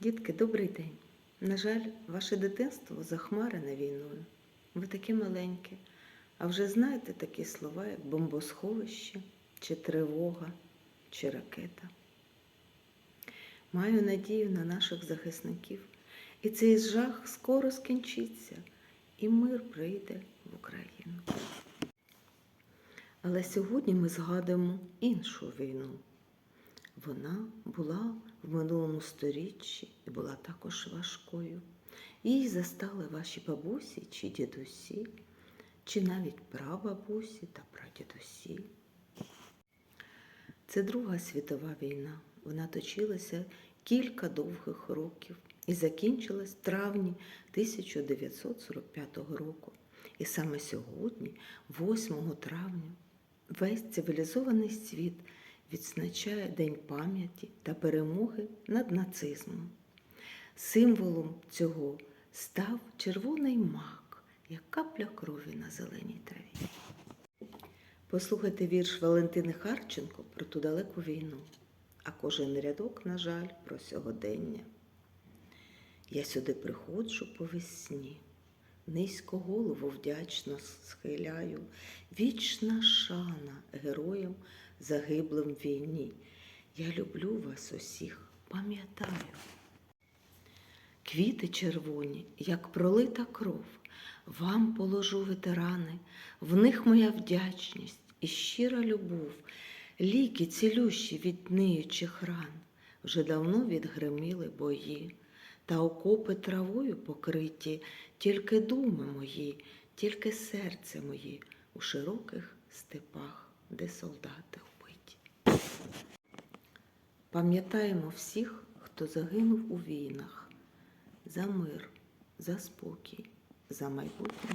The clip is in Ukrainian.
Дітки, добрий день. На жаль, ваше дитинство захмарене війною. Ви такі маленькі, а вже знаєте такі слова, як бомбосховище, чи тривога, чи ракета. Маю надію на наших захисників, і цей жах скоро скінчиться, і мир прийде в Україну. Але сьогодні ми згадуємо іншу війну. Вона була в минулому сторіччі і була також важкою. Її застали ваші бабусі чи дідусі, чи навіть прабабусі та прадідусі. Це Друга світова війна. Вона точилася кілька довгих років і закінчилась в травні 1945 року. І саме сьогодні, 8 травня, весь цивілізований світ відзначає День пам'яті та перемоги над нацизмом. Символом цього став червоний мак, як капля крові на зеленій траві. Послухайте вірш Валентини Харченко про ту далеку війну, а кожен рядок, на жаль, про сьогодення. Я сюди приходжу по весні, низько голову вдячно схиляю, вічна шана героям загиблим в війні. Я люблю вас усіх, пам'ятаю. Квіти червоні, як пролита кров, вам положу ветерани, в них моя вдячність і щира любов, ліки цілющі від ниючих ран, вже давно відгриміли бої, та окопи травою покриті, тільки думи мої, тільки серце мої у широких степах, де солдати вбиті. Пам'ятаємо всіх, хто загинув у війнах за мир, за спокій, за майбутнє